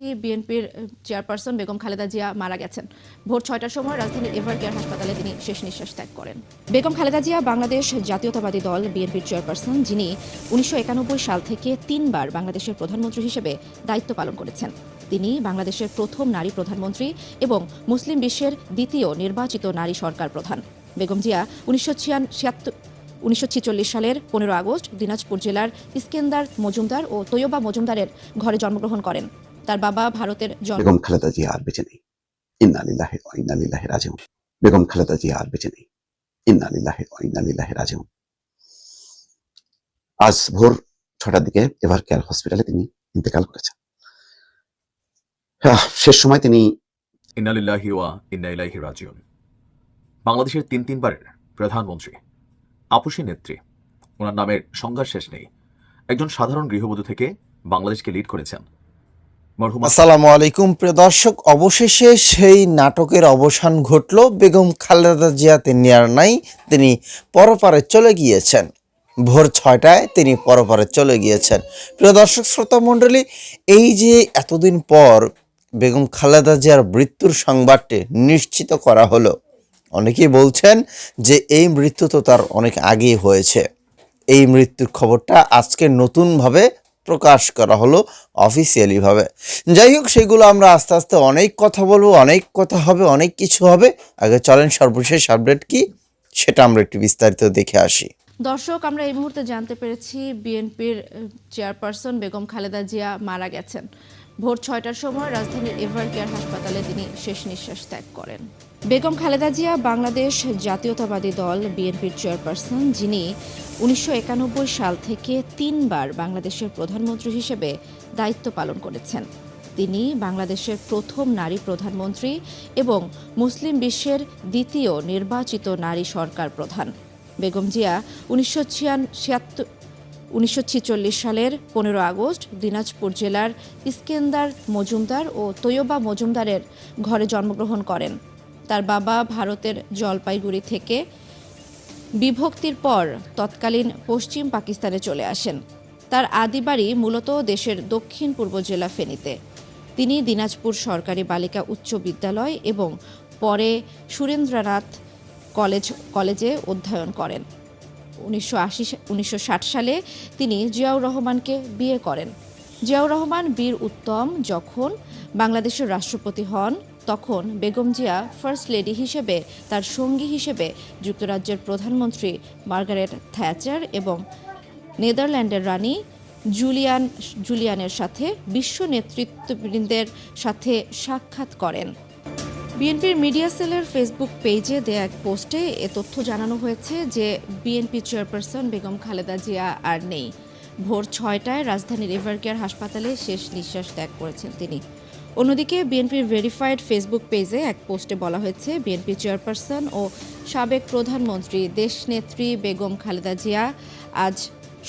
বিএনপির চেয়ারপারসন বেগম খালেদা জিয়া মারা গেছেন? ভোর ছয়টার সময় রাজধানীর এভার কেয়ার হাসপাতালে তিনি শেষ নিঃশ্বাস ত্যাগ করেন। বেগম খালেদা জিয়া বাংলাদেশ জাতীয়তাবাদী দল বিএনপির চেয়ারপারসন, যিনি উনিশশো একানব্বই সাল থেকে তিনবার বাংলাদেশের প্রধানমন্ত্রী হিসেবে দায়িত্ব পালন করেছেন। তিনি বাংলাদেশের প্রথম নারী প্রধানমন্ত্রী এবং মুসলিম বিশ্বের দ্বিতীয় নির্বাচিত নারী সরকার প্রধান। বেগম জিয়া উনিশশো উনিশশো সালের পনেরো আগস্ট দিনাজপুর জেলার ইস্কেন্দার মজুমদার ও তৈয়বা মজুমদারের ঘরে জন্মগ্রহণ করেন। তার বাবা ভারতের জন্ম। বেগম খালেদা জিয়া আর বেঁচে নেই। ইন্না লিল্লাহি ওয়া ইন্না ইলাইহি রাজিউন। বেগম খালেদা জিয়া আর বেঁচে নেই। ইন্না লিল্লাহি ওয়া ইন্না ইলাইহি রাজিউন। আজ ভোর ছটার দিকে এভার কেয়ার হসপিটালে তিনি ইন্তেকাল করেছেন। শেষ সময় তিনি ইন্নালিল্লাহি ওয়া ইন্না ইলাইহি রাজিউন। বাংলাদেশের তিন তিনবারের প্রধানমন্ত্রী আপসী নেত্রী ওনার নামের সংজ্ঞার শেষ নেই। একজন সাধারণ গৃহবধূ থেকে বাংলাদেশকে লিড করেছেন। আসসালামু আলাইকুম। প্রিয় দর্শক, অবশেষে সেই নাটকের অবসান ঘটল। বেগম খালেদা জিয়া তিনি আর নাই, তিনি পরপারে চলে গিয়েছেন। ভোর ছয়টায় তিনি পরপারে চলে গিয়েছেন। প্রিয় দর্শক, শ্রোতা মণ্ডলী, এই যে এতদিন পর বেগম খালেদা জিয়ার মৃত্যুর সংবাদটি নিশ্চিত করা হলো, অনেকেই বলছেন যে এই মৃত্যু তো তার অনেক আগেই হয়েছে। এই মৃত্যুর খবরটা আজকে নতুনভাবে প্রকাশ করা হলো অফিসিয়ালিভাবে যাই হোক, সেগুলো আমরা আস্তে আস্তে অনেক কথা বলব, অনেক কথা হবে, অনেক কিছু হবে। আগে চলেন সর্বশেষ আপডেট কি, সেটা আমরা একটু বিস্তারিত দেখে আসি। দর্শক, আমরা এই মুহূর্তে জানতে পেরেছি বিএনপির চেয়ারপারসন বেগম খালেদা জিয়া মারা গেছেন। ভোর ছয়টার সময় রাজধানীর এভার কেয়ার হাসপাতালে তিনি শেষ নিঃশ্বাস ত্যাগ করেন। বেগম খালেদা জিয়া বাংলাদেশ জাতীয়তাবাদী দল বিএনপির চেয়ারপারসন, যিনি উনিশশো একানব্বই সাল থেকে তিনবার বাংলাদেশের প্রধানমন্ত্রী হিসেবে দায়িত্ব পালন করেছেন। তিনি বাংলাদেশের প্রথম নারী প্রধানমন্ত্রী এবং মুসলিম বিশ্বের দ্বিতীয় নির্বাচিত নারী সরকার প্রধান। বেগম জিয়া উনিশশো উনিশশো সালের পনেরো আগস্ট দিনাজপুর জেলার ইস্কেন্দার মজুমদার ও তৈয়বা মজুমদারের ঘরে জন্মগ্রহণ করেন। তার বাবা ভারতের জলপাইগুড়ি থেকে বিভক্তির পর তৎকালীন পশ্চিম পাকিস্তানে চলে আসেন। তার আদি বাড়ি মূলত দেশের দক্ষিণ পূর্ব জেলা ফেনীতে। তিনি দিনাজপুর সরকারি বালিকা উচ্চ বিদ্যালয় এবং পরে সুরেন্দ্রনাথ কলেজ, কলেজে অধ্যয়ন করেন। উনিশশো আশি সালে তিনি জিয়াউর রহমানকে বিয়ে করেন। জিয়াউর রহমান বীর উত্তম যখন বাংলাদেশের রাষ্ট্রপতি হন তখন বেগম জিয়া ফার্স্ট লেডি হিসেবে, তার সঙ্গী হিসেবে যুক্তরাজ্যের প্রধানমন্ত্রী মার্গারেট থ্যাচার এবং নেদারল্যান্ডের রানী জুলিয়ান, জুলিয়ানের সাথে বিশ্ব নেতৃত্ববৃন্দের সাথে সাক্ষাৎ করেন। বিএনপির মিডিয়া সেলের ফেসবুক পেজে দেয়া এক পোস্টে এ তথ্য জানানো হয়েছে যে, বিএনপি চেয়ারপারসন বেগম খালেদা জিয়া আর নেই। ভোর ছয়টায় রাজধানীর এভারকেয়ার হাসপাতালে শেষ নিঃশ্বাস ত্যাগ করেছেন তিনি। অন্যদিকে বিএনপির ভেরিফাইড ফেসবুক পেজে এক পোস্টে বলা হয়েছে বিএনপি চেয়ারপারসন ও সাবেক প্রধানমন্ত্রী দেশনেত্রী বেগম খালেদা জিয়া আজ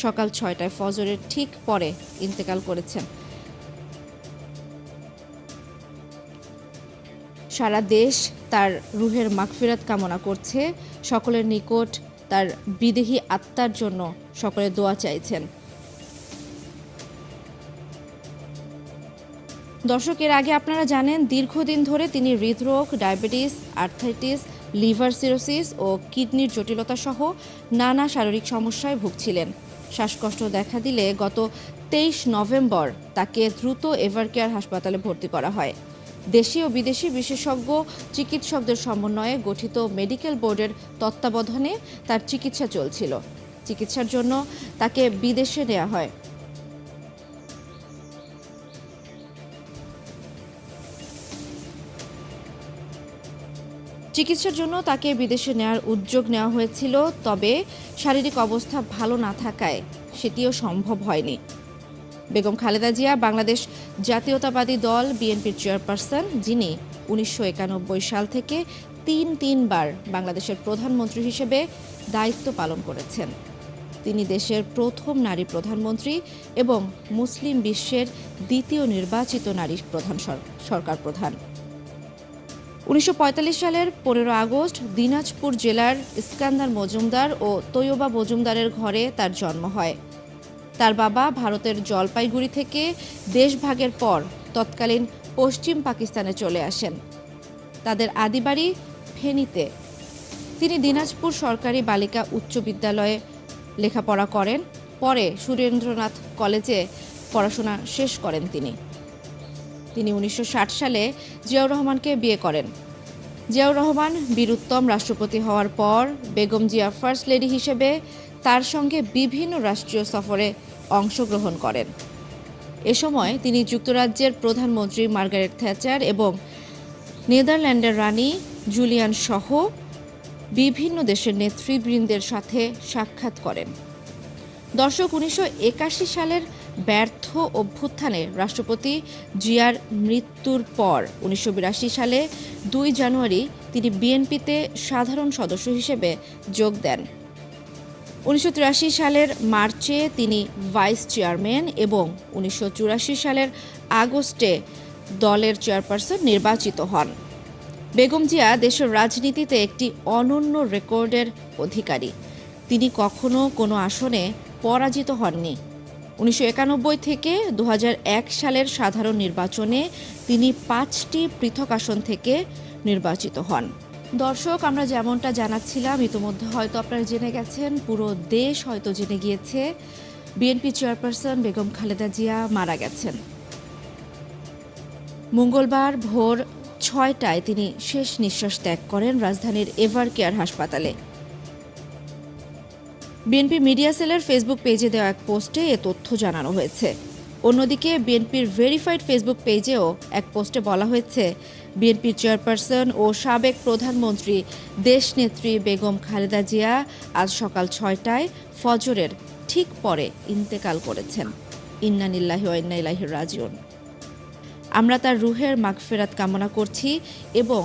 সকাল ছয়টায় ফজরের ঠিক পরে ইন্তেকাল করেছেন। সারা দেশ তার রুহের মাগফিরাত কামনা করছে, সকলের নিকট তার বিদেহী আত্মার জন্য সকলে দোয়া চাইছেন। দর্শকের আগে আপনারা জানেন, দীর্ঘদিন ধরে তিনি হৃদরোগ, ডায়াবেটিস আর্থাইটিস লিভার সিরোসিস ও কিডনির জটিলতা সহ নানা শারীরিক সমস্যায় ভুগছিলেন। শ্বাসকষ্ট দেখা দিলে গত তেইশ নভেম্বর তাকে দ্রুত এভারকেয়ার হাসপাতালে ভর্তি করা হয়। দেশি ও বিদেশি বিশেষজ্ঞ, চিকিৎসকদের সমন্বয়ে গঠিত মেডিকেল বোর্ডের তত্ত্বাবধানে তার চিকিৎসা চলছিল। চিকিৎসার জন্য তাকে বিদেশে নেওয়া হয়। চিকিৎসার জন্য তাকে বিদেশে নেওয়ার উদ্যোগ নেওয়া হয়েছিল, তবে শারীরিক অবস্থা ভালো না থাকায় সেটিও সম্ভব হয়নি। বেগম খালেদা জিয়া বাংলাদেশ জাতীয়তাবাদী দল, বিএনপির চেয়ারপারসন, যিনি উনিশশো একানব্বই সাল থেকে তিন তিনবার বাংলাদেশের প্রধানমন্ত্রী হিসেবে দায়িত্ব পালন করেছেন। তিনি দেশের প্রথম নারী প্রধানমন্ত্রী এবং মুসলিম বিশ্বের দ্বিতীয় নির্বাচিত নারী প্রধান সরকার প্রধান। উনিশশো পঁয়তাল্লিশ সালের পনেরো আগস্ট দিনাজপুর জেলার ইস্কান্দার মজুমদার ও তৈয়বা মজুমদারের ঘরে তার জন্ম হয়। তার বাবা ভারতের জলপাইগুড়ি থেকে দেশভাগের পর তৎকালীন পশ্চিম পাকিস্তানে চলে আসেন। তাদের আদিবাড়ি ফেনীতে। তিনি দিনাজপুর সরকারি বালিকা উচ্চ বিদ্যালয়ে লেখাপড়া করেন। পরে সুরেন্দ্রনাথ কলেজে পড়াশোনা শেষ করেন তিনি। তিনি উনিশশো ষাট সালে জিয়াউর রহমানকে বিয়ে করেন। জিয়াউর রহমান বীরুত্তম রাষ্ট্রপতি হওয়ার পর বেগম জিয়া ফার্স্ট লেডি হিসেবে তার সঙ্গে বিভিন্ন রাষ্ট্রীয় সফরে অংশগ্রহণ করেন। এ সময় তিনি যুক্তরাজ্যের প্রধানমন্ত্রী মার্গারেট থ্যাচার এবং নেদারল্যান্ডের রানী জুলিয়ান সহ বিভিন্ন দেশের নেতৃবৃন্দের সাথে সাক্ষাৎ করেন। দর্শক, উনিশশো একাশি সালের ব্যর্থ অভ্যুত্থানে রাষ্ট্রপতি জিয়ার মৃত্যুর পর উনিশশো বিরাশি সালে দুই জানুয়ারি তিনি বিএনপিতে সাধারণ সদস্য হিসেবে যোগ দেন। উনিশশো তিরাশি সালের মার্চে তিনি ভাইস চেয়ারম্যান এবং উনিশশো চুরাশি সালের আগস্টে দলের চেয়ারপারসন নির্বাচিত হন। বেগম জিয়া দেশের রাজনীতিতে একটি অনন্য রেকর্ডের অধিকারী। তিনি কখনো কোনো আসনে পরাজিত হননি। উনিশশো একানব্বই থেকে দু হাজার এক সালের সাধারণ নির্বাচনে তিনি পাঁচটি পৃথক আসন থেকে নির্বাচিত হন। দর্শক, আমরা যেমনটা জানাচ্ছিলাম, ইতোমধ্যে হয়তো আপনারা জেনে গেছেন, পুরো দেশ হয়তো জেনে গিয়েছে, বিএনপি চেয়ারপারসন বেগম খালেদা জিয়া মারা গেছেন। মঙ্গলবার ভোর ছয়টায় তিনি শেষ নিঃশ্বাস ত্যাগ করেন রাজধানীর এভার কেয়ার হাসপাতালে। বিএনপি মিডিয়া সেলের ফেসবুক পেজে দেওয়া এক পোস্টে এ তথ্য জানানো হয়েছে। অন্যদিকে, বিএনপির ভেরিফাইড ফেসবুক পেজেও এক পোস্টে বলা হয়েছে, বিএনপির চেয়ারপারসন ও সাবেক প্রধানমন্ত্রী দেশনেত্রী বেগম খালেদা জিয়া আজ সকাল ছয়টায় ফজরের ঠিক পরে ইন্তেকাল করেছেন। ইন্নানিল্লাহি ওয়া ইন্না ইলাইহি রাজিউন। আমরা তার রুহের মাগফেরাত কামনা করছি এবং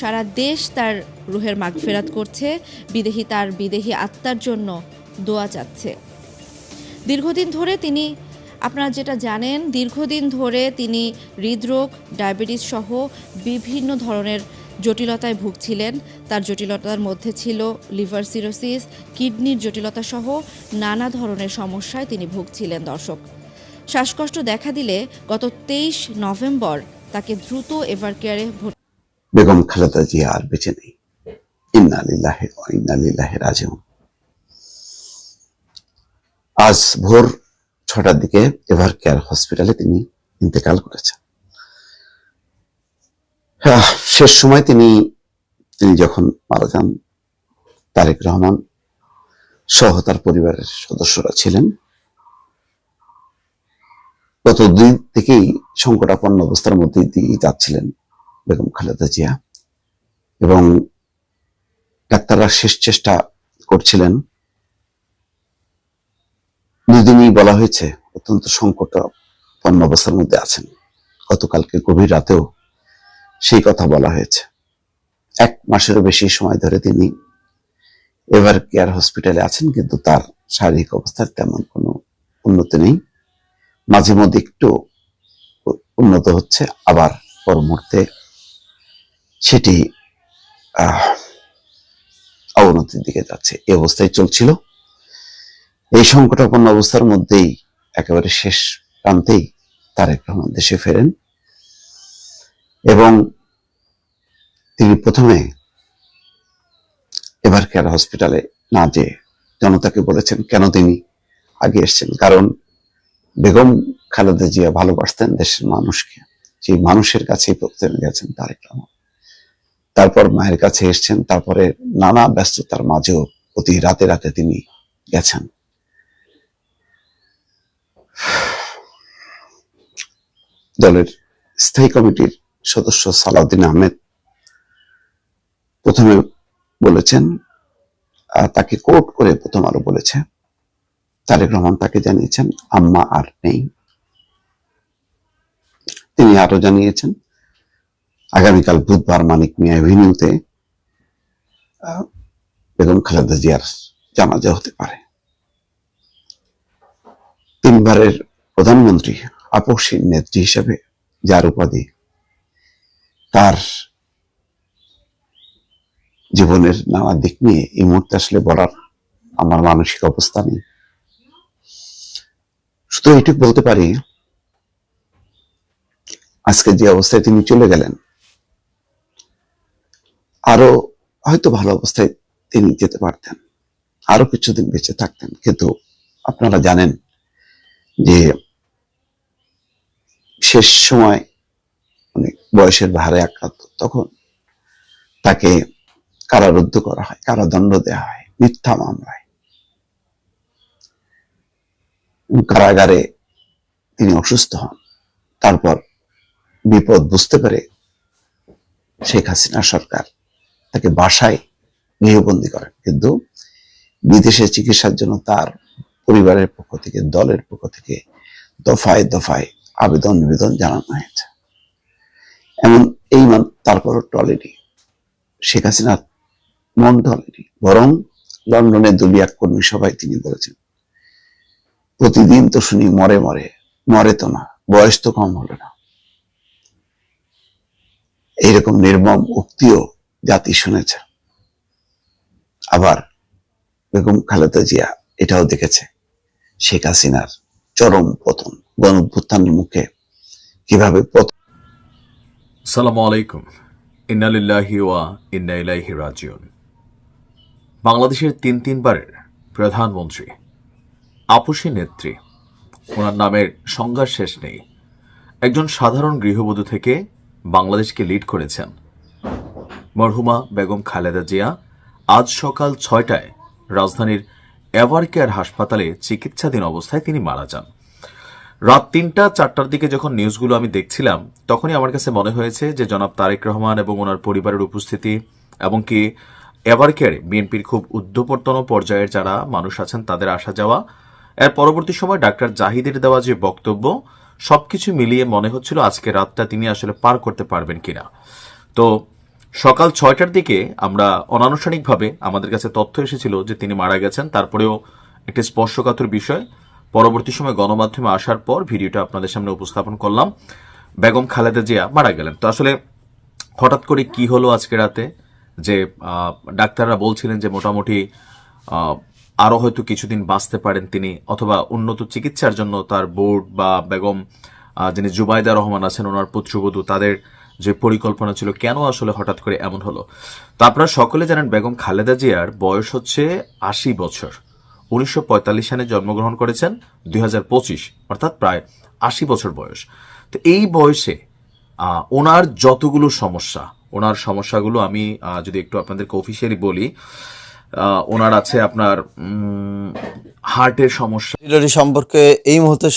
সারা দেশ তার রুহের মাগফেরাত করছে। বিদেহী তার বিদেহী আত্মার জন্য দোয়া চাচ্ছে। দীর্ঘদিন ধরে তিনি, আপনারা যেটা জানেন, দীর্ঘদিন ধরে তিনি হৃদরোগ, ডায়াবেটিস সহ বিভিন্ন ধরনের জটিলতায় ভুগছিলেন। তার জটিলতার মধ্যে ছিল লিভার সিরোসিস, কিডনির জটিলতা সহ নানা ধরনের সমস্যায় তিনি ভুগছিলেন দর্শক। শ্বাসকষ্ট দেখা দিলে গত তেইশ নভেম্বর তাকে দ্রুত এভারকেয়ারে ভর্তি বেগম খালেদা জিয়া আর বেঁচে নেই। ইন্না লিল্লাহি ইন্না রাজিউন। আজ ভোর ছটার দিকে এভার কেয়ার হসপিটালে তিনি ইন্তেকাল করেছেন। আহ, শেষ সময় তিনি তিনি যখন মারা যান তারেক রহমান সহ তার পরিবারের সদস্যরা ছিলেন। গত দুই থেকেই সংকটাপন্ন অবস্থার মধ্যে দিয়ে যাচ্ছিলেন বেগম খালেদা জিয়া। এবং ডাক্তাররা শেষ চেষ্টা করছিলেন দুদিনই বলা হয়েছে, অত্যন্ত সংকটাপন্ন অবস্থার মধ্যে আছেন। গতকালকে গভীর রাতেও সেই কথা বলা হয়েছে। এক মাসেরও বেশি সময় ধরে তিনি এভার কেয়ার হসপিটালে আছেন, কিন্তু তার শারীরিক অবস্থার তেমন কোনো উন্নতি নেই। মাঝে মধ্যে একটু উন্নত হচ্ছে, আবার পর মুহূর্তে সেটি অবনতির দিকে যাচ্ছে। এই অবস্থায় চলছিল। এই সংকটাপন্ন অবস্থার মধ্যেই একেবারে শেষ প্রান্তেই তারেক রহমান দেশে ফেরেন। এবং তিনি প্রথমে এবার কেয়ার হসপিটালে না যে জনতাকে বলেছেন, কেন তিনি আগে এসছেন? কারণ বেগম খালেদা জিয়া ভালোবাসতেন দেশের মানুষকে। সেই মানুষের কাছেই প্রথমে গেছেন তারেক রহমান। তারপর মায়ের কাছে এসছেন, তারপরে নানা ব্যস্ততার মাঝেও অতি রাতে রাতে তিনি গেছেন। দলের স্থায়ী কমিটির সদস্য সালাউদ্দিন আহমেদ প্রথমে বলেছেন তাকে কোর্ট করে প্রথম আলো বলেছে। তারেক রহমান তাকে জানিয়েছেন, আম্মা আর নেই। তিনি আরও জানিয়েছেন, আগামীকাল বুধবার মানিক মিয়া এভিনিউতে বেগম খালেদা জিয়ার জানাজা হতে পারে। তিনবারের প্রধানমন্ত্রী আপসীর নেত্রী হিসেবে যার উপাধি তার জীবনের নানা দিক নিয়ে এই মুহূর্তে আসলে বলার আমার মানসিক অবস্থা নেই। শুধু এইটুকু বলতে পারি, আজকে যে অবস্থায় তিনি চলে গেলেন, আরও হয়তো ভালো অবস্থায় তিনি যেতে পারতেন, আরও কিছুদিন বেঁচে থাকতেন। কিন্তু আপনারা জানেন যে শেষ সময় অনেক বয়সের ভারে আক্রান্ত, তখন তাকে কারারুদ্ধ করা হয়, কারাদণ্ড দেওয়া হয়, মিথ্যা মামলায়। কারাগারে তিনি অসুস্থ হন। তারপর বিপদ বুঝতে পেরে শেখ হাসিনা সরকার তাকে বাসায় গৃহবন্দী করেন কিন্তু বিদেশে চিকিৎসার জন্য তার পরিবারের পক্ষ থেকে, দলের পক্ষ থেকে দফায় দফায় আবেদন নিবেদন জানানো হয়েছে। এমন এই মান তারপরও টলেনি শেখ হাসিনার মন টলেনি বরং লন্ডনে দুলিয়া কর্মী সভায় তিনি বলেছেন, প্রতিদিন তো শুনি মরে মরে মরে তো না, বয়স তো কম হলো না। এইরকম নির্মম উক্তিও জাতি শুনেছে। আবার বেগম খালেদা জিয়া এটাও দেখেছে। শেখ হাসিনার চরম পতন গণভ্যুত্থানের মুখে কীভাবে পতন সালামু আলাইকুম। ইন্নালিল্লাহি রাজিউন। বাংলাদেশের তিন তিনবারের প্রধানমন্ত্রী আপসী নেত্রী, ওনার নামের সংজ্ঞার শেষ নেই। একজন সাধারণ গৃহবধূ থেকে বাংলাদেশকে লিড করেছেন মরহুমা বেগম খালেদা জিয়া। আজ সকাল ছয়টায় রাজধানীর এভার কেয়ার হাসপাতালে চিকিৎসাধীন অবস্থায় তিনি মারা যান। রাত তিনটা, চারটার দিকে যখন নিউজগুলো আমি দেখছিলাম, তখনই আমার কাছে মনে হয়েছে যে জনাব তারেক রহমান এবং ওনার পরিবারের উপস্থিতি এবং কি এভার কেয়ারে বিএনপির খুব উদ্ধপর্তন পর্যায়ের যারা মানুষ আছেন, তাদের আসা যাওয়া। এর পরবর্তী সময় ডাক্তার জাহিদের দেওয়া যে বক্তব্য, সবকিছু মিলিয়ে মনে হচ্ছিল আজকে রাতটা তিনি আসলে পার করতে পারবেন কিনা। তো সকাল ছয়টার দিকে আমরা অনানুষ্ঠানিকভাবে আমাদের কাছে তথ্য এসেছিল যে তিনি মারা গেছেন। তারপরেও একটি স্পর্শকাতর বিষয়। পরবর্তী সময় গণমাধ্যমে আসার পর ভিডিওটা আপনাদের সামনে উপস্থাপন করলাম। বেগম খালেদা জিয়া মারা গেলেন। তো আসলে হঠাৎ করে কি হলো আজকে রাতে? যে ডাক্তাররা বলছিলেন যে মোটামুটি আহ, আরও হয়তো কিছুদিন বাঁচতে পারেন তিনি অথবা উন্নত চিকিৎসার জন্য তার বোর্ড বা বেগম যিনি জুবাইদা রহমান আছেন ওনার পুত্রবধূ তাদের যে পরিকল্পনা ছিল, কেন আসলে হঠাৎ করে এমন হলো? তো আপনারা সকলে জানেন বেগম খালেদা জিয়ার বয়স হচ্ছে আশি বছর। উনিশশো পঁয়তাল্লিশ সালে জন্মগ্রহণ করেছেন দু হাজার পঁচিশ, অর্থাৎ প্রায় আশি বছর বয়স। তো এই বয়সে ওনার যতগুলো সমস্যা, ওনার সমস্যাগুলো আমি যদি একটু আপনাদেরকে অফিসিয়ালি বলি ওনার আছে আপনার হার্টের সমস্যা। ভিডিওটি সম্পর্কে এই মুহূর্তে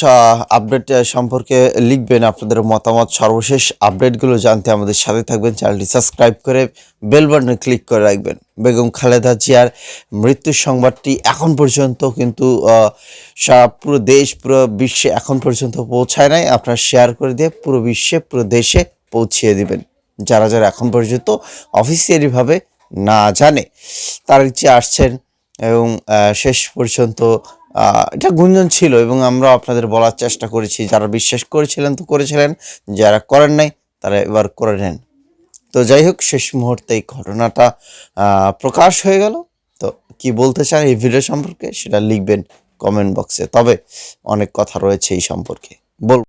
আপডেট সম্পর্কে লিখবেন আপনাদের মতামত। সর্বশেষ আপডেটগুলো জানতে আমাদের সাথে থাকবেন। চ্যানেলটি সাবস্ক্রাইব করে বেল বাটনে ক্লিক করে রাখবেন। বেগম খালেদা জিয়ার মৃত্যুর সংবাদটি এখন পর্যন্ত কিন্তু সারা পুরো দেশ, পুরো বিশ্বে এখন পর্যন্ত পৌঁছায় নাই। আপনারা শেয়ার করে দিয়ে পুরো বিশ্বে, পুরো দেশে পৌঁছিয়ে দিবেন। যারা যারা এখন পর্যন্ত অফিসিয়ালিভাবে না জানে, তার যে আসছেন এবং শেষ পর্যন্ত এটা গুঞ্জন ছিল এবং আমরা আপনাদের বলার চেষ্টা করেছি। যারা বিশ্বাস করেছিলেন তো করেছিলেন, যারা করেন নাই, তারা এবার করে নেন। তো যাই হোক, শেষ মুহূর্তে এই ঘটনাটা প্রকাশ হয়ে গেল। তো কি বলতে চান এই ভিডিও সম্পর্কে, সেটা লিখবেন কমেন্ট বক্সে। তবে অনেক কথা রয়েছে এই সম্পর্কে। বল